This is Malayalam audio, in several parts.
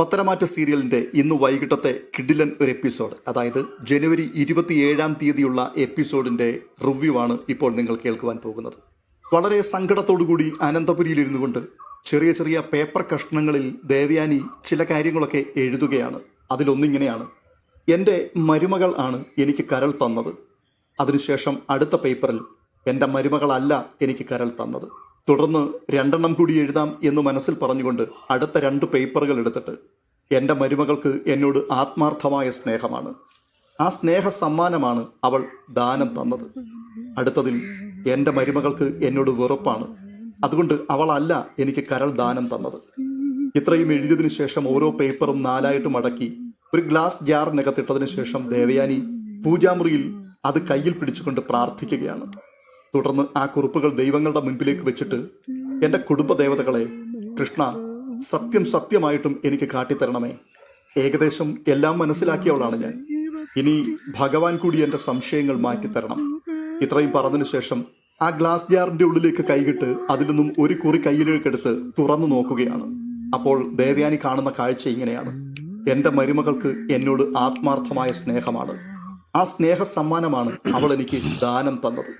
പത്തരമാറ്റ സീരിയലിന്റെ ഇന്ന് വൈകിട്ടത്തെ കിഡിലൻ ഒരു എപ്പിസോഡ് അതായത് ജനുവരി ഇരുപത്തിയേഴാം തീയതിയുള്ള എപ്പിസോഡിന്റെ റിവ്യൂ ആണ് ഇപ്പോൾ നിങ്ങൾ കേൾക്കുവാൻ പോകുന്നത്. വളരെ സങ്കടത്തോടുകൂടി അനന്തപുരിയിലിരുന്നു കൊണ്ട് ചെറിയ ചെറിയ പേപ്പർ കഷ്ണങ്ങളിൽ ദേവയാനി ചില കാര്യങ്ങളൊക്കെ എഴുതുകയാണ്. അതിലൊന്നിങ്ങനെയാണ്. എന്റെ മരുമകൾ ആണ് എനിക്ക് കരൾ തന്നത്. അതിനുശേഷം അടുത്ത പേപ്പറിൽ എന്റെ മരുമകളല്ല എനിക്ക് കരൾ തന്നത്. തുടർന്ന് രണ്ടെണ്ണം കൂടി എഴുതാം എന്ന് മനസ്സിൽ പറഞ്ഞുകൊണ്ട് അടുത്ത രണ്ട് പേപ്പറുകൾ എടുത്തിട്ട് എന്റെ മരുമകൾക്ക് എന്നോട് ആത്മാർത്ഥമായ സ്നേഹമാണ്. ആ സ്നേഹ സമ്മാനമാണ് അവൾ ദാനം തന്നത്. അടുത്തതിൽ എന്റെ മരുമകൾക്ക് എന്നോട് വെറുപ്പാണ്. അതുകൊണ്ട് അവളല്ല എനിക്ക് കരൾ ദാനം തന്നത്. ഇത്രയും എഴുതിയതിനു ശേഷം ഓരോ പേപ്പറും നാലായിട്ട് മടക്കി ഒരു ഗ്ലാസ് ജാറിനകത്തിട്ടതിനു ശേഷം ദേവയാനി പൂജാമുറിയിൽ അത് കയ്യിൽ പിടിച്ചുകൊണ്ട് പ്രാർത്ഥിക്കുകയാണ്. തുടർന്ന് ആ കുറിപ്പുകൾ ദൈവങ്ങളുടെ മുൻപിലേക്ക് വെച്ചിട്ട് എന്റെ കുടുംബ ദേവതകളെ കൃഷ്ണ സത്യം സത്യമായിട്ടും എനിക്ക് കാട്ടിത്തരണമേ. ഏകദേശം എല്ലാം മനസ്സിലാക്കിയവളാണ് ഞാൻ. ഇനി ഭഗവാൻ കൂടി എന്റെ സംശയങ്ങൾ മാറ്റിത്തരണം. ഇത്രയും പറഞ്ഞതിനു ശേഷം ആ ഗ്ലാസ് ജാറിന്റെ ഉള്ളിലേക്ക് കൈകിട്ട് അതിൽ നിന്നും ഒരു കുറി കയ്യിലേക്കെടുത്ത് തുറന്നു നോക്കുകയാണ്. അപ്പോൾ ദേവയാനി കാണുന്ന കാഴ്ച ഇങ്ങനെയാണ്. എന്റെ മരുമകൾക്ക് എന്നോട് ആത്മാർത്ഥമായ സ്നേഹമാണ്. ആ സ്നേഹ സമ്മാനമാണ് അവൾ എനിക്ക് ദാനം തന്നത്.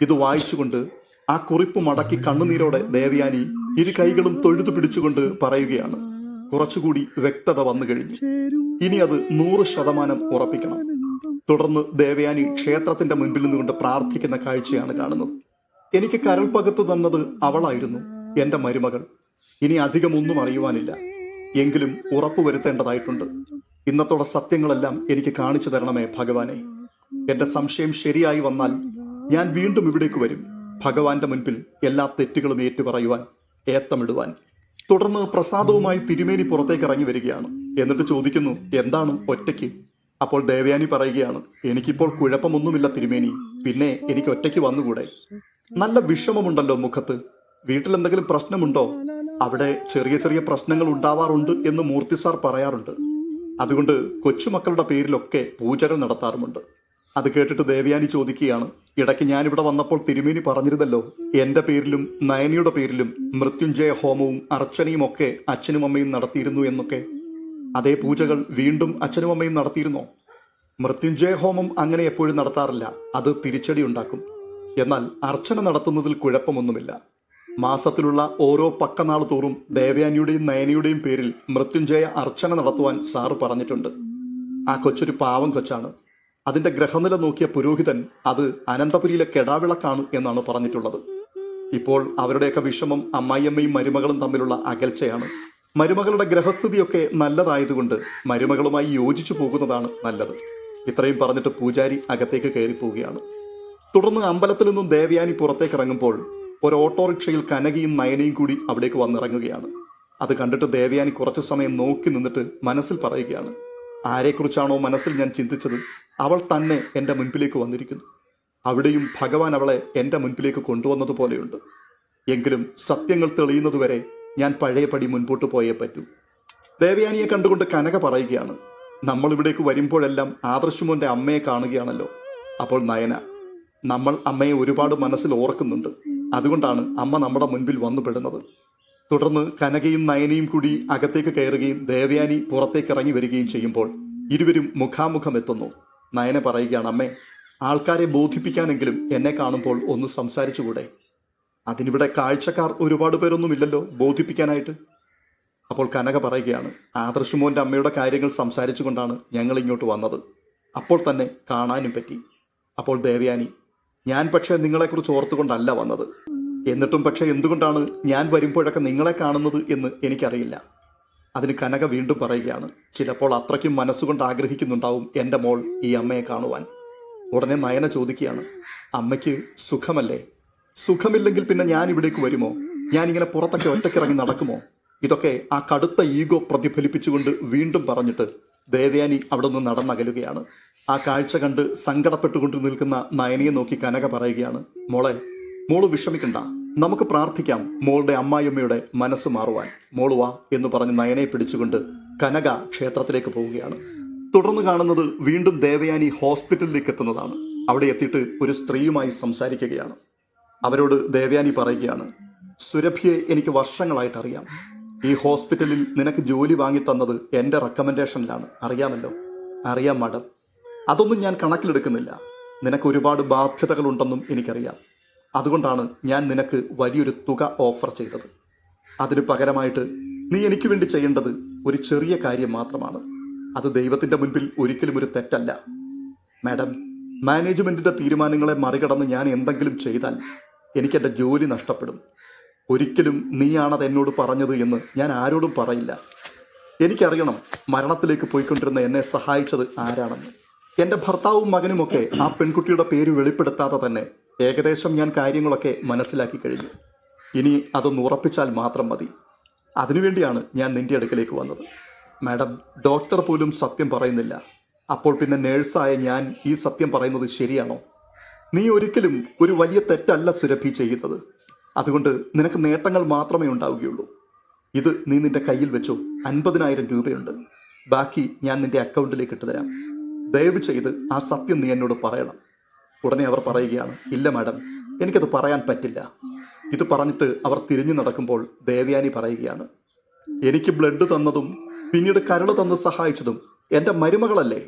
ഇത് വായിച്ചുകൊണ്ട് ആ കുറിപ്പ് മടക്കി കണ്ണുനീരോടെ ദേവയാനി ഇരു കൈകളും തൊഴുതു പിടിച്ചുകൊണ്ട് പറയുകയാണ്. കുറച്ചുകൂടി വ്യക്തത വന്നു കഴിഞ്ഞു. ഇനി അത് നൂറ് ശതമാനം ഉറപ്പിക്കണം. തുടർന്ന് ദേവയാനി ക്ഷേത്രത്തിന്റെ മുൻപിൽ നിന്നുകൊണ്ട് പ്രാർത്ഥിക്കുന്ന കാഴ്ചയാണ് കാണുന്നത്. എനിക്ക് കരൾ പകത്തു തന്നത് അവളായിരുന്നു എന്റെ മരുമകൾ. ഇനി അധികമൊന്നും അറിയുവാനില്ല. എങ്കിലും ഉറപ്പുവരുത്തേണ്ടതായിട്ടുണ്ട് ഇന്നത്തോടെ സത്യങ്ങളെല്ലാം എനിക്ക് കാണിച്ചു തരണമേ ഭഗവാനെ. എന്റെ സംശയം ശരിയായി വന്നാൽ ഞാൻ വീണ്ടും ഇവിടേക്ക് വരും. ഭഗവാന്റെ മുൻപിൽ എല്ലാ തെറ്റുകളും ഏറ്റുപറയുവാൻ ഏത്തമിടുവാൻ. തുടർന്ന് പ്രസാദവുമായി തിരുമേനി പുറത്തേക്ക് ഇറങ്ങി വരികയാണ്. എന്നിട്ട് ചോദിക്കുന്നു എന്താണ് ഒറ്റയ്ക്ക്? അപ്പോൾ ദേവയാനി പറയുകയാണ് എനിക്കിപ്പോൾ കുഴപ്പമൊന്നുമില്ല തിരുമേനി. പിന്നെ എനിക്ക് ഒറ്റയ്ക്ക് വന്നുകൂടെ? നല്ല വിഷമമുണ്ടല്ലോ മുഖത്ത്. വീട്ടിലെന്തെങ്കിലും പ്രശ്നമുണ്ടോ? അവിടെ ചെറിയ ചെറിയ പ്രശ്നങ്ങൾ ഉണ്ടാവാറുണ്ട് എന്ന് മൂർത്തി സാർ പറയാറുണ്ട്. അതുകൊണ്ട് കൊച്ചുമക്കളുടെ പേരിലൊക്കെ പൂജകൾ നടത്താറുമുണ്ട്. അത് കേട്ടിട്ട് ദേവയാനി ചോദിക്കുകയാണ് ഇടയ്ക്ക് ഞാനിവിടെ വന്നപ്പോൾ തിരുമേനി പറഞ്ഞിരുന്നല്ലോ. എന്റെ പേരിലും നയനിയുടെ പേരിലും മൃത്യുഞ്ജയ ഹോമവും അർച്ചനയും ഒക്കെ അച്ഛനും അമ്മയും നടത്തിയിരുന്നു എന്നൊക്കെ. അതേ പൂജകൾ വീണ്ടും അച്ഛനും അമ്മയും നടത്തിയിരുന്നോ? മൃത്യുഞ്ജയ ഹോമം അങ്ങനെ എപ്പോഴും നടത്താറില്ല. അത് തിരിച്ചടി ഉണ്ടാക്കും. എന്നാൽ അർച്ചന നടത്തുന്നതിൽ കുഴപ്പമൊന്നുമില്ല. മാസത്തിലുള്ള ഓരോ പക്കനാൾ തോറും ദേവയാനിയുടെയും നയനിയുടെയും പേരിൽ മൃത്യുഞ്ജയ അർച്ചന നടത്തുവാൻ സാറ് പറഞ്ഞിട്ടുണ്ട്. ആ കൊച്ചൊരു പാവം കൊച്ചാണ്. അതിന്റെ ഗ്രഹനില നോക്കിയ പുരോഹിതൻ അത് അനന്തപുരിയിലെ കെടാവിളക്കാണ് എന്നാണ് പറഞ്ഞിട്ടുള്ളത്. ഇപ്പോൾ അവരുടെയൊക്കെ വിഷമം അമ്മായിയമ്മയും മരുമകളും തമ്മിലുള്ള അകൽച്ചയാണ്. മരുമകളുടെ ഗ്രഹസ്ഥിതിയൊക്കെ നല്ലതായതുകൊണ്ട് മരുമകളുമായി യോജിച്ചു പോകുന്നതാണ് നല്ലത്. ഇത്രയും പറഞ്ഞിട്ട് പൂജാരി അകത്തേക്ക് കയറിപ്പോവുകയാണ്. തുടർന്ന് അമ്പലത്തിൽ നിന്നും ദേവയാനി പുറത്തേക്ക് ഇറങ്ങുമ്പോൾ ഒരു ഓട്ടോറിക്ഷയിൽ കനകയും നയനയും കൂടി അവിടേക്ക് വന്നിറങ്ങുകയാണ്. അത് കണ്ടിട്ട് ദേവയാനി കുറച്ചു സമയം നോക്കി നിന്നിട്ട് മനസ്സിൽ പറയുകയാണ്. ആരെക്കുറിച്ചാണോ മനസ്സിൽ ഞാൻ ചിന്തിച്ചത്? അവൾ തന്നെ എന്റെ മുൻപിലേക്ക് വന്നിരിക്കുന്നു. അവിടെയും ഭഗവാൻ അവളെ എന്റെ മുൻപിലേക്ക് കൊണ്ടുവന്നതുപോലെയുണ്ട് എങ്കിലും സത്യങ്ങൾ തെളിയുന്നതുവരെ ഞാൻ പഴയപടി മുൻപോട്ട് പോയേ പറ്റൂ. ദേവയാനിയെ കണ്ടുകൊണ്ട് കനക പറയുകയാണ് നമ്മൾ ഇവിടേക്ക് വരുമ്പോഴെല്ലാം ആദർശുമോന്റെ അമ്മയെ കാണുകയാണല്ലോ. അപ്പോൾ നയന നമ്മൾ അമ്മയെ ഒരുപാട് മനസ്സിൽ ഓർക്കുന്നുണ്ട്. അതുകൊണ്ടാണ് അമ്മ നമ്മുടെ മുൻപിൽ വന്നുപെടുന്നത് തുടർന്ന് കനകയും നയനയും കൂടി അകത്തേക്ക് കയറുകയും ദേവയാനി പുറത്തേക്ക് ഇറങ്ങി വരികയും ചെയ്യുമ്പോൾ ഇരുവരും മുഖാമുഖം എത്തുന്നു. നയന പറയുകയാണ് അമ്മേ ആൾക്കാരെ ബോധിപ്പിക്കാനെങ്കിലും എന്നെ കാണുമ്പോൾ ഒന്ന് സംസാരിച്ചുകൂടെ? അതിനിവിടെ കാഴ്ചക്കാർ ഒരുപാട് പേരൊന്നുമില്ലല്ലോ ബോധിപ്പിക്കാനായിട്ട്. അപ്പോൾ കനക പറയുകയാണ് ആദർശമോന്റെ അമ്മയുടെ കാര്യങ്ങൾ സംസാരിച്ചുകൊണ്ടാണ് ഞങ്ങൾ ഇങ്ങോട്ട് വന്നത്. അപ്പോൾ തന്നെ കാണാനും പറ്റി. അപ്പോൾ ദേവയാനി ഞാൻ പക്ഷേ നിങ്ങളെക്കുറിച്ച് ഓർത്തുകൊണ്ടല്ല വന്നത്. എന്നിട്ടും പക്ഷേ എന്തുകൊണ്ടാണ് ഞാൻ വരുമ്പോഴൊക്കെ നിങ്ങളെ കാണുന്നത് എന്ന് എനിക്കറിയില്ല. അതിന് കനക വീണ്ടും പറയുകയാണ് ചിലപ്പോൾ അത്രയ്ക്കും മനസ്സുകൊണ്ട് ആഗ്രഹിക്കുന്നുണ്ടാവും എന്റെ മോൾ ഈ അമ്മയെ കാണുവാൻ. ഉടനെ നയന ചോദിക്കുകയാണ് അമ്മയ്ക്ക് സുഖമല്ലേ? സുഖമില്ലെങ്കിൽ പിന്നെ ഞാൻ ഇവിടേക്ക് വരുമോ? ഞാനിങ്ങനെ പുറത്തൊക്കെ ഒറ്റക്കിറങ്ങി നടക്കുമോ? ഇതൊക്കെ ആ കടുത്ത ഈഗോ പ്രതിഫലിപ്പിച്ചുകൊണ്ട് വീണ്ടും പറഞ്ഞിട്ട് ദേവയാനി അവിടെ നിന്ന് നടന്നകലുകയാണ്. ആ കാഴ്ച കണ്ട് സങ്കടപ്പെട്ടുകൊണ്ട് നിൽക്കുന്ന നയനയെ നോക്കി കനക പറയുകയാണ് മോളെ മോൾ വിഷമിക്കണ്ട. നമുക്ക് പ്രാർത്ഥിക്കാം മോളുടെ അമ്മായിയമ്മയുടെ മനസ്സ് മാറുവാൻ. മോളുവാ എന്ന് പറഞ്ഞ് നയനെ പിടിച്ചുകൊണ്ട് കനക ക്ഷേത്രത്തിലേക്ക് പോവുകയാണ്. തുടർന്ന് കാണുന്നത് വീണ്ടും ദേവയാനി ഹോസ്പിറ്റലിലേക്ക് എത്തുന്നതാണ്. അവിടെ എത്തിയിട്ട് ഒരു സ്ത്രീയുമായി സംസാരിക്കുകയാണ്. അവരോട് ദേവയാനി പറയുകയാണ് സുരഭിയെ എനിക്ക് വർഷങ്ങളായിട്ട് അറിയാം. ഈ ഹോസ്പിറ്റലിൽ നിനക്ക് ജോലി വാങ്ങി വാങ്ങിത്തന്നത് എന്റെ റെക്കമെൻഡേഷനിലാണ്. അറിയാമല്ലോ? അറിയാം മാഡം. അതൊന്നും ഞാൻ കണക്കിലെടുക്കുന്നില്ല. നിനക്ക് ഒരുപാട് ബാധ്യതകളുണ്ടെന്നും എനിക്കറിയാം. അതുകൊണ്ടാണ് ഞാൻ നിനക്ക് വലിയൊരു തുക ഓഫർ ചെയ്തത്. അതിന് പകരമായിട്ട് നീ എനിക്ക് വേണ്ടി ചെയ്യേണ്ടത് ഒരു ചെറിയ കാര്യം മാത്രമാണ്. അത് ദൈവത്തിന്റെ മുൻപിൽ ഒരിക്കലും ഒരു തെറ്റല്ല. മാഡം മാനേജ്മെന്റിന്റെ തീരുമാനങ്ങളെ മറികടന്ന് ഞാൻ എന്തെങ്കിലും ചെയ്താൽ എനിക്കെന്റെ ജോലി നഷ്ടപ്പെടും. ഒരിക്കലും നീയാണത് എന്നോട് പറഞ്ഞത് എന്ന് ഞാൻ ആരോടും പറയില്ല. എനിക്കറിയണം മരണത്തിലേക്ക് പോയിക്കൊണ്ടിരുന്ന എന്നെ സഹായിച്ചത് ആരാണെന്ന്. എന്റെ ഭർത്താവും മകനുമൊക്കെ ആ പെൺകുട്ടിയുടെ പേര് വെളിപ്പെടുത്താതെ തന്നെ ഏകദേശം ഞാൻ കാര്യങ്ങളൊക്കെ മനസ്സിലാക്കി കഴിഞ്ഞു. ഇനി അതൊന്ന് ഉറപ്പിച്ചാൽ മാത്രം മതി. അതിനുവേണ്ടിയാണ് ഞാൻ നിന്റെ അടുക്കലേക്ക് വന്നത്. മാഡം ഡോക്ടർ പോലും സത്യം പറയുന്നില്ല. അപ്പോൾ പിന്നെ നേഴ്സായ ഞാൻ ഈ സത്യം പറയുന്നത് ശരിയാണോ? നീ ഒരിക്കലും ഒരു വലിയ തെറ്റല്ല സുരഭി ചെയ്യുന്നത് അതുകൊണ്ട് നിനക്ക് നേട്ടങ്ങൾ മാത്രമേ ഉണ്ടാവുകയുള്ളൂ. ഇത് നീ നിന്റെ കയ്യിൽ വെച്ചോ. അൻപതിനായിരം രൂപയുണ്ട്. ബാക്കി ഞാൻ നിന്റെ അക്കൗണ്ടിലേക്ക് ഇട്ടുതരാം ദയവ് ചെയ്ത് ആ സത്യം നീ എന്നോട് പറയണം. ഉടനെ അവർ പറയുകയാണ് ഇല്ല മാഡം. എനിക്കത് പറയാൻ പറ്റില്ല. ഇത് പറഞ്ഞിട്ട് അവർ തിരിഞ്ഞു നടക്കുമ്പോൾ ദേവയാനി പറയുകയാണ് എനിക്ക് ബ്ലഡ് തന്നതും പിന്നീട് കരൾ തന്ന് സഹായിച്ചതും എന്റെ മരുമകളല്ലേ?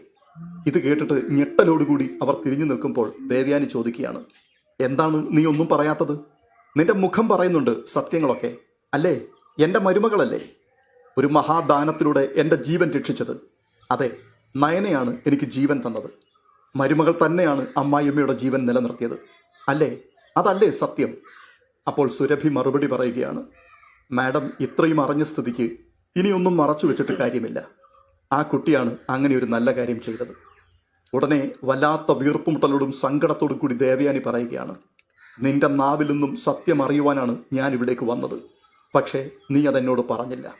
ഇത് കേട്ടിട്ട് ഞെട്ടലോടുകൂടി അവർ തിരിഞ്ഞു നിൽക്കുമ്പോൾ ദേവയാനി ചോദിക്കുകയാണ് എന്താണ് നീ ഒന്നും പറയാത്തത്? നിന്റെ മുഖം പറയുന്നുണ്ട് സത്യങ്ങളൊക്കെ അല്ലേ? എന്റെ മരുമകളല്ലേ? ഒരു മഹാദാനത്തിലൂടെ എന്റെ ജീവൻ രക്ഷിച്ചത്. അതെ നയനയാണ് എനിക്ക് ജീവൻ തന്നത്. മരുമകൾ തന്നെയാണ് അമ്മായിയമ്മയുടെ ജീവൻ നിലനിർത്തിയത്. അല്ലേ? അതല്ലേ സത്യം? അപ്പോൾ സുരഭി മറുപടി പറയുകയാണ് മാഡം ഇത്രയും അറിഞ്ഞ സ്ഥിതിക്ക് ഇനിയൊന്നും മറച്ചു വെച്ചിട്ട് കാര്യമില്ല. ആ കുട്ടിയാണ് അങ്ങനെ ഒരു നല്ല കാര്യം ചെയ്തത്. ഉടനെ വല്ലാത്ത വീർപ്പുമുട്ടലോടും സങ്കടത്തോടും കൂടി ദേവയാനി പറയുകയാണ് നിന്റെ നാവിൽ നിന്നും സത്യം അറിയുവാനാണ് ഞാൻ ഇവിടേക്ക് വന്നത്. പക്ഷേ നീ അതെന്നോട് പറഞ്ഞില്ല.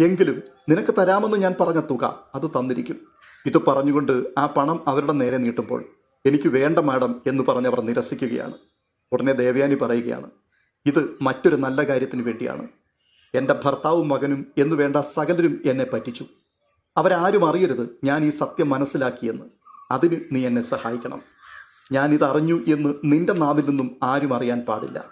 എങ്കിലും നിനക്ക് തരാമെന്ന് ഞാൻ പറഞ്ഞ തുക അത് തന്നിരിക്കും. ഇത് പറഞ്ഞുകൊണ്ട് ആ പണം അവരുടെ നേരെ നീട്ടുമ്പോൾ എനിക്ക് വേണ്ട മാഡം എന്ന് പറഞ്ഞവർ നിരസിക്കുകയാണ്. ഉടനെ ദേവയാനി പറയുകയാണ് ഇത് മറ്റൊരു നല്ല കാര്യത്തിന് വേണ്ടിയാണ്. എന്റെ ഭർത്താവും മകനും എന്നു വേണ്ട സകലരും എന്നെ പറ്റിച്ചു. അവരാരും അറിയരുത് ഞാൻ ഈ സത്യം മനസ്സിലാക്കിയെന്ന്. അതിന് നീ എന്നെ സഹായിക്കണം. ഞാനിത് അറിഞ്ഞു എന്ന് നിന്റെ നാവിൽ നിന്നും ആരും അറിയാൻ പാടില്ല.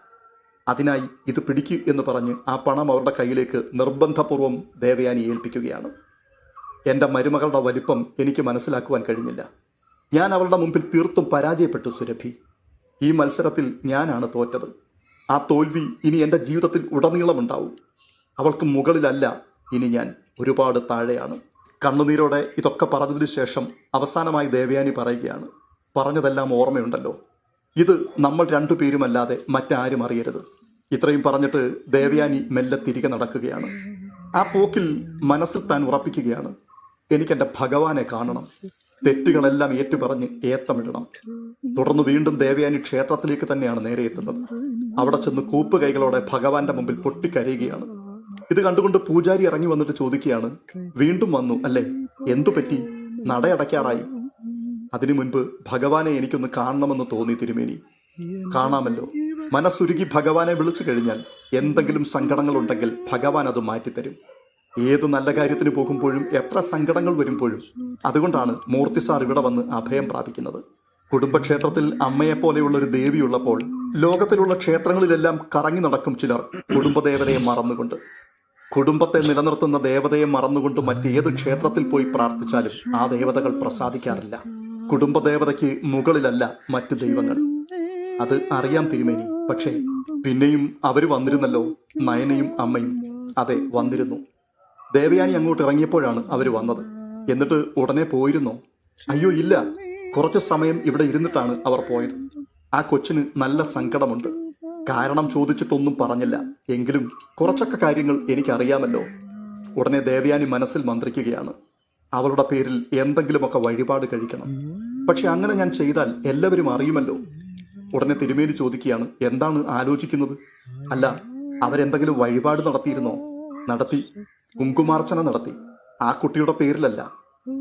അതിനായി ഇത് പിടിക്കൂ എന്ന് പറഞ്ഞ് ആ പണം അവരുടെ കയ്യിലേക്ക് നിർബന്ധപൂർവം ദേവയാനി ഏൽപ്പിക്കുകയാണ്. എന്റെ മരുമകളുടെ വലിപ്പം എനിക്ക് മനസ്സിലാക്കുവാൻ കഴിഞ്ഞില്ല. ഞാൻ അവളുടെ മുമ്പിൽ തീർത്തും പരാജയപ്പെട്ടു സുരഭി. ഈ മത്സരത്തിൽ ഞാനാണ് തോറ്റത്. ആ തോൽവി ഇനി എന്റെ ജീവിതത്തിൽ ഉടനീളമുണ്ടാവും. അവൾക്ക് മുകളിലല്ല ഇനി ഞാൻ ഒരുപാട് താഴെയാണ്. കണ്ണുനീരോടെ ഇതൊക്കെ പറഞ്ഞതിന് ശേഷം അവസാനമായി ദേവയാനി പറയുകയാണ് പറഞ്ഞതെല്ലാം ഓർമ്മയുണ്ടല്ലോ. ഇത് നമ്മൾ രണ്ടുപേരുമല്ലാതെ മറ്റാരും അറിയരുത്. ഇത്രയും പറഞ്ഞിട്ട് ദേവയാനി മെല്ലെ തിരികെ നടക്കുകയാണ്. ആ പോക്കിൽ മനസ്സിൽ താൻ ഉറപ്പിക്കുകയാണ് എനിക്കെന്റെ ഭഗവാനെ കാണണം. തെറ്റുകളെല്ലാം ഏറ്റുപറഞ്ഞ് ഏത്തമിടണം. തുടർന്ന് വീണ്ടും ദേവയാനി ക്ഷേത്രത്തിലേക്ക് തന്നെയാണ് നേരെ എത്തുന്നത്. അവിടെ ചെന്ന് കൂപ്പ് കൈകളോടെ ഭഗവാന്റെ മുമ്പിൽ പൊട്ടിക്കരയുകയാണ്. ഇത് കണ്ടുകൊണ്ട് പൂജാരി ഇറങ്ങി വന്നിട്ട് ചോദിക്കുകയാണ് വീണ്ടും വന്നു അല്ലേ? എന്തു പറ്റി? നടയടയ്ക്കാറായി അതിനു മുൻപ് ഭഗവാനെ എനിക്കൊന്ന് കാണണമെന്ന് തോന്നി തിരുമേനി. കാണാമല്ലോ. മനസ്സുരുകി ഭഗവാനെ വിളിച്ചു കഴിഞ്ഞാൽ എന്തെങ്കിലും സങ്കടങ്ങളുണ്ടെങ്കിൽ ഭഗവാൻ അത് മാറ്റിത്തരും. ഏത് നല്ല കാര്യത്തിന് പോകുമ്പോഴും എത്ര സങ്കടങ്ങൾ വരുമ്പോഴും അതുകൊണ്ടാണ് മൂർത്തി സാർ ഇവിടെ വന്ന് അഭയം പ്രാപിക്കുന്നത്. കുടുംബക്ഷേത്രത്തിൽ അമ്മയെപ്പോലെയുള്ള ഒരു ദേവിയുള്ളപ്പോൾ ലോകത്തിലുള്ള ക്ഷേത്രങ്ങളിലെല്ലാം കറങ്ങി നടക്കും ചിലർ. കുടുംബദേവതയെ മറന്നുകൊണ്ട്. കുടുംബത്തെ നിലനിർത്തുന്ന ദേവതയെ മറന്നുകൊണ്ട് മറ്റേത് ക്ഷേത്രത്തിൽ പോയി പ്രാർത്ഥിച്ചാലും ആ ദേവതകൾ പ്രസാദിക്കാറില്ല. കുടുംബദേവതയ്ക്ക് മുകളിലല്ല മറ്റ് ദൈവങ്ങൾ. അത് അറിയാം തിരുമേനി. പക്ഷേ പിന്നെയും അവർ വന്നിരുന്നല്ലോ നയനയും അമ്മയും. അതെ വന്നിരുന്നു. ദേവയാനി അങ്ങോട്ട് ഇറങ്ങിയപ്പോഴാണ് അവർ വന്നത്. എന്നിട്ട് ഉടനെ പോയിരുന്നോ? അയ്യോ ഇല്ല. കുറച്ചു സമയം ഇവിടെ ഇരുന്നിട്ടാണ് അവർ പോയത്. ആ കൊച്ചിന് നല്ല സങ്കടമുണ്ട്. കാരണം ചോദിച്ചിട്ടൊന്നും പറഞ്ഞില്ല. എങ്കിലും കുറച്ചൊക്കെ കാര്യങ്ങൾ എനിക്കറിയാമല്ലോ. ഉടനെ ദേവയാനി മനസ്സിൽ മന്ത്രിക്കുകയാണ്. അവളുടെ പേരിൽ എന്തെങ്കിലുമൊക്കെ വഴിപാട് കഴിക്കണം. പക്ഷെ അങ്ങനെ ഞാൻ ചെയ്താൽ എല്ലാവരും അറിയുമല്ലോ. ഉടനെ തിരുമേനി ചോദിക്കുകയാണ് എന്താണ് ആലോചിക്കുന്നത്? അല്ല അവരെന്തെങ്കിലും വഴിപാട് നടത്തിയിരുന്നോ? നടത്തി. കുങ്കുമാർച്ചന നടത്തി. ആ കുട്ടിയുടെ പേരിലല്ല.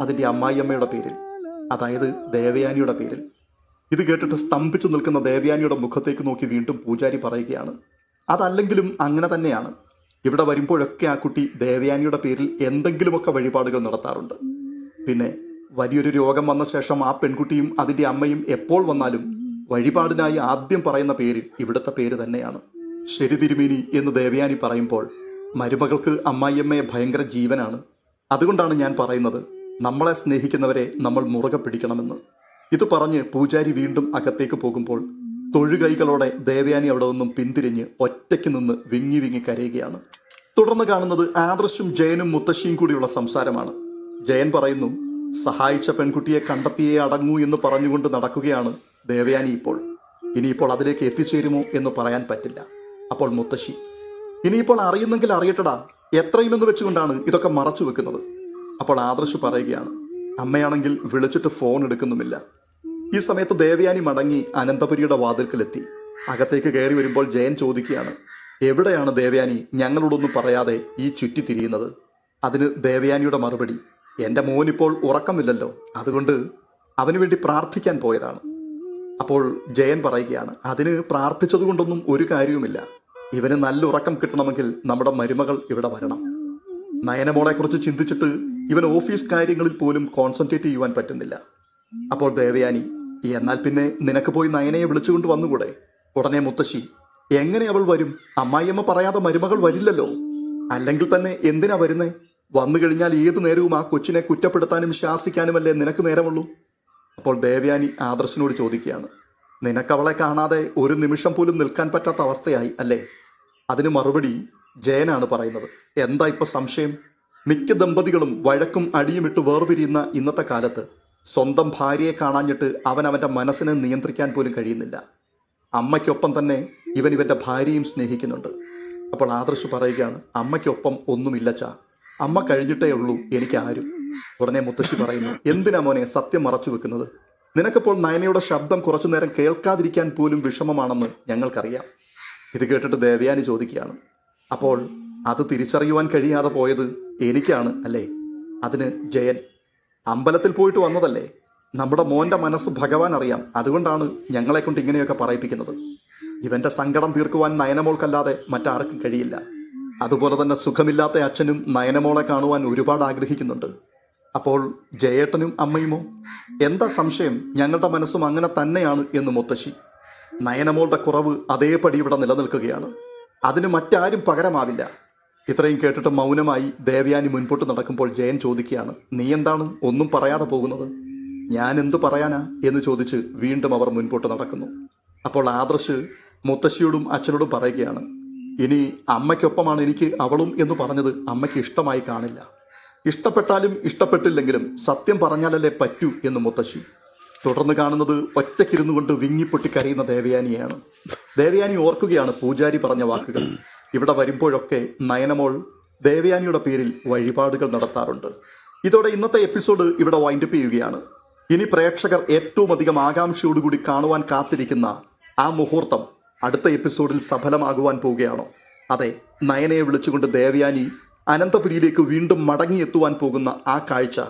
അതിന്റെ അമ്മായിയമ്മയുടെ പേരിൽ. അതായത് ദേവയാനിയുടെ പേരിൽ. ഇത് കേട്ടിട്ട് സ്തംഭിച്ചു നിൽക്കുന്ന ദേവയാനിയുടെ മുഖത്തേക്ക് നോക്കി വീണ്ടും പൂജാരി പറയുകയാണ് അതല്ലെങ്കിലും അങ്ങനെ തന്നെയാണ്. ഇവിടെ വരുമ്പോഴൊക്കെ ആ കുട്ടി ദേവയാനിയുടെ പേരിൽ എന്തെങ്കിലുമൊക്കെ വഴിപാടുകൾ നടത്താറുണ്ട്. പിന്നെ വലിയൊരു രോഗം വന്ന ശേഷം ആ പെൺകുട്ടിയും അതിന്റെ അമ്മയും എപ്പോൾ വന്നാലും വഴിപാടിനായി ആദ്യം പറയുന്ന പേര് ഇവിടുത്തെ പേര് തന്നെയാണ്. ശരി തിരുമേനി എന്ന് ദേവയാനി പറയുമ്പോൾ മരുമകൾക്ക് അമ്മായിയമ്മയെ ഭയങ്കര ജീവനാണ്. അതുകൊണ്ടാണ് ഞാൻ പറയുന്നത് നമ്മളെ സ്നേഹിക്കുന്നവരെ നമ്മൾ മുറുകെ പിടിക്കണമെന്ന്. ഇത് പറഞ്ഞ് പൂജാരി വീണ്ടും അകത്തേക്ക് പോകുമ്പോൾ തൊഴുകൈകളോടെ ദേവയാനി അവിടെ നിന്നും പിന്തിരിഞ്ഞ് ഒറ്റയ്ക്ക് നിന്ന് വിങ്ങി വിങ്ങി കരയുകയാണ്. തുടർന്ന് കാണുന്നത് ആദർശും ജയനും മുത്തശ്ശിയും കൂടിയുള്ള സംസാരമാണ്. ജയൻ പറയുന്നു സഹായിച്ച പെൺകുട്ടിയെ കണ്ടെത്തിയേ അടങ്ങൂ എന്ന് പറഞ്ഞുകൊണ്ട് നടക്കുകയാണ് ദേവയാനി ഇപ്പോൾ. ഇനിയിപ്പോൾ അതിലേക്ക് എത്തിച്ചേരുമോ എന്ന് പറയാൻ പറ്റില്ല. അപ്പോൾ മുത്തശ്ശി ഇനിയിപ്പോൾ അറിയുന്നെങ്കിൽ അറിയട്ടടാ. എത്രയുമെന്ന് വെച്ചുകൊണ്ടാണ് ഇതൊക്കെ മറച്ചു വെക്കുന്നത്. അപ്പോൾ ആദർശ് പറയുകയാണ് അമ്മയാണെങ്കിൽ വിളിച്ചിട്ട് ഫോൺ എടുക്കുന്നുമില്ല. ഈ സമയത്ത് ദേവയാനി മടങ്ങി അനന്തപുരിയുടെ വാതിൽക്കലെത്തി. അകത്തേക്ക് കയറി വരുമ്പോൾ ജയൻ ചോദിക്കുകയാണ് എവിടെയാണ് ദേവയാനി ഞങ്ങളോടൊന്നും പറയാതെ ഈ ചുറ്റി തിരിയുന്നത്? അതിന് ദേവയാനിയുടെ മറുപടി എന്റെ മോനിപ്പോൾ ഉറക്കമില്ലല്ലോ അതുകൊണ്ട് അവന് വേണ്ടി പ്രാർത്ഥിക്കാൻ പോയതാണ്. അപ്പോൾ ജയൻ പറയുകയാണ് അതിന് പ്രാർത്ഥിച്ചതുകൊണ്ടൊന്നും ഒരു കാര്യവുമില്ല. ഇവന് നല്ല ഉറക്കം കിട്ടണമെങ്കിൽ നമ്മുടെ മരുമകൾ ഇവിടെ വരണം. നയനമോളെക്കുറിച്ച് ചിന്തിച്ചിട്ട് ഇവൻ ഓഫീസ് കാര്യങ്ങളിൽ പോലും കോൺസെൻട്രേറ്റ് ചെയ്യുവാൻ പറ്റുന്നില്ല. അപ്പോൾ ദേവയാനി എന്നാൽ പിന്നെ നിനക്ക് പോയി നയനയെ വിളിച്ചുകൊണ്ട് വന്നുകൂടെ? ഉടനെ മുത്തശ്ശി എങ്ങനെ അവൾ വരും? അമ്മായിയമ്മ പറയാതെ മരുമകൾ വരില്ലല്ലോ. അല്ലെങ്കിൽ തന്നെ എന്തിനാ വരുന്നേ? വന്നു കഴിഞ്ഞാൽ ഏതു നേരവും ആ കൊച്ചിനെ കുറ്റപ്പെടുത്താനും ശാസിക്കാനുമല്ലേ നിനക്ക് നേരമുള്ളൂ? അപ്പോൾ ദേവയാനി ആദർശിനോട് ചോദിക്കുകയാണ്. നിനക്കവളെ കാണാതെ ഒരു നിമിഷം പോലും നിൽക്കാൻ പറ്റാത്ത അവസ്ഥയായി അല്ലേ? അതിന് മറുപടി ജയനാണ് പറയുന്നത്. എന്താ ഇപ്പൊ സംശയം? മിക്ക ദമ്പതികളും വഴക്കും അടിയുമിട്ട് വേർപിരിയുന്ന ഇന്നത്തെ കാലത്ത് സ്വന്തം ഭാര്യയെ കാണാഞ്ഞിട്ട് അവൻ അവന്റെ മനസ്സിനെ നിയന്ത്രിക്കാൻ പോലും കഴിയുന്നില്ല. അമ്മയ്ക്കൊപ്പം തന്നെ ഇവൻ ഇവന്റെ ഭാര്യയും സ്നേഹിക്കുന്നുണ്ട്. അപ്പോൾ ആദർശ് പറയുകയാണ് അമ്മയ്ക്കൊപ്പം ഒന്നുമില്ല ചാ. അമ്മ കഴിഞ്ഞിട്ടേ ഉള്ളൂ എനിക്ക് ആരും. ഉടനെ മുത്തശ്ശി പറയുന്നു എന്തിനാ മോനെ സത്യം മറച്ചു വെക്കുന്നത്? നിനക്കിപ്പോൾ നയനയുടെ ശബ്ദം കുറച്ചു നേരം കേൾക്കാതിരിക്കാൻ പോലും വിഷമമാണെന്ന് ഞങ്ങൾക്കറിയാം. ഇത് കേട്ടിട്ട് ദേവയാനി ചോദിക്കുകയാണ് അപ്പോൾ അത് തിരിച്ചറിയുവാൻ കഴിയാതെ പോയത് എനിക്കാണ് അല്ലേ? അതിന് ജയൻ അമ്പലത്തിൽ പോയിട്ട് വന്നതല്ലേ? നമ്മുടെ മോന്റെ മനസ്സ് ഭഗവാൻ അറിയാം. അതുകൊണ്ടാണ് ഞങ്ങളെ കൊണ്ട് ഇങ്ങനെയൊക്കെ പറയിപ്പിക്കുന്നത്. ഇവന്റെ സങ്കടം തീർക്കുവാൻ നയനമോൾക്കല്ലാതെ മറ്റാർക്കും കഴിയില്ല. അതുപോലെ തന്നെ സുഖമില്ലാത്ത അച്ഛനും നയനമോളെ കാണുവാൻ ഒരുപാട് ആഗ്രഹിക്കുന്നുണ്ട്. അപ്പോൾ ജയേട്ടനും അമ്മയുമോ? എന്താ സംശയം? ഞങ്ങളുടെ മനസ്സും അങ്ങനെ തന്നെയാണ് എന്ന് മുത്തശ്ശി. നയനമോളുടെ കുറവ് അതേപടി ഇവിടെ നിലനിൽക്കുകയാണ്. അതിന് മറ്റാരും പകരമാവില്ല. ഇത്രയും കേട്ടിട്ട് മൗനമായി ദേവയാനി മുൻപോട്ട് നടക്കുമ്പോൾ ജയൻ ചോദിക്കുകയാണ് നീ എന്താണ് ഒന്നും പറയാതെ പോകുന്നത്? ഞാൻ എന്തു പറയാനാ? എന്ന് ചോദിച്ച് വീണ്ടും അവർ മുൻപോട്ട് നടക്കുന്നു. അപ്പോൾ ആദർശ് മുത്തശ്ശിയോടും അച്ഛനോടും പറയുകയാണ് ഇനി അമ്മയ്ക്കൊപ്പമാണ് എനിക്ക് അവളും എന്ന് പറഞ്ഞത് അമ്മയ്ക്ക് ഇഷ്ടമായി കാണില്ല. ഇഷ്ടപ്പെട്ടാലും ഇഷ്ടപ്പെട്ടില്ലെങ്കിലും സത്യം പറഞ്ഞാലല്ലേ പറ്റൂ എന്ന് മുത്തശ്ശി. തുടർന്ന് കാണുന്നത് ഒറ്റക്കിരുന്നു കൊണ്ട് വിങ്ങിപ്പൊട്ടി കരയുന്ന ദേവയാനിയാണ് ദേവയാനി ഓർക്കുകയാണ് പൂജാരി പറഞ്ഞ വാക്കുകൾ. ഇവിടെ വരുമ്പോഴൊക്കെ നയനമോൾ ദേവയാനിയുടെ പേരിൽ വഴിപാടുകൾ നടത്താറുണ്ട്. ഇതോടെ ഇന്നത്തെ എപ്പിസോഡ് ഇവിടെ വൈൻഡപ്പ് ചെയ്യുകയാണ്. ഇനി പ്രേക്ഷകർ ഏറ്റവും അധികം ആകാംക്ഷയോടുകൂടി കാണുവാൻ കാത്തിരിക്കുന്ന ആ മുഹൂർത്തം അടുത്ത എപ്പിസോഡിൽ സഫലമാകുവാൻ പോവുകയാണോ? അതെ നയനയെ വിളിച്ചുകൊണ്ട് ദേവയാനി അനന്തപുരിയിലേക്ക് വീണ്ടും മടങ്ങിയെത്തുവാൻ പോകുന്ന ആ കാഴ്ച.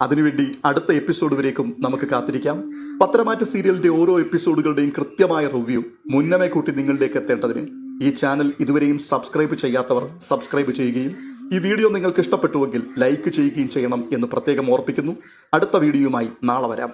അതിനുവേണ്ടി അടുത്ത എപ്പിസോഡ് വരേക്കും നമുക്ക് കാത്തിരിക്കാം. പത്രമാറ്റ സീരിയലിന്റെ ഓരോ എപ്പിസോഡുകളുടെയും കൃത്യമായ റിവ്യൂ മുന്നമേ കൂട്ടി നിങ്ങളിലേക്ക് എത്തേണ്ടതിന് ഈ ചാനൽ ഇതുവരെയും സബ്സ്ക്രൈബ് ചെയ്യാത്തവർ സബ്സ്ക്രൈബ് ചെയ്യുകയും ഈ വീഡിയോ നിങ്ങൾക്ക് ഇഷ്ടപ്പെട്ടുവെങ്കിൽ ലൈക്ക് ചെയ്യുകയും ചെയ്യണം എന്ന് പ്രത്യേകം ഓർപ്പിക്കുന്നു. അടുത്ത വീഡിയോയുമായി നാളെ വരാം.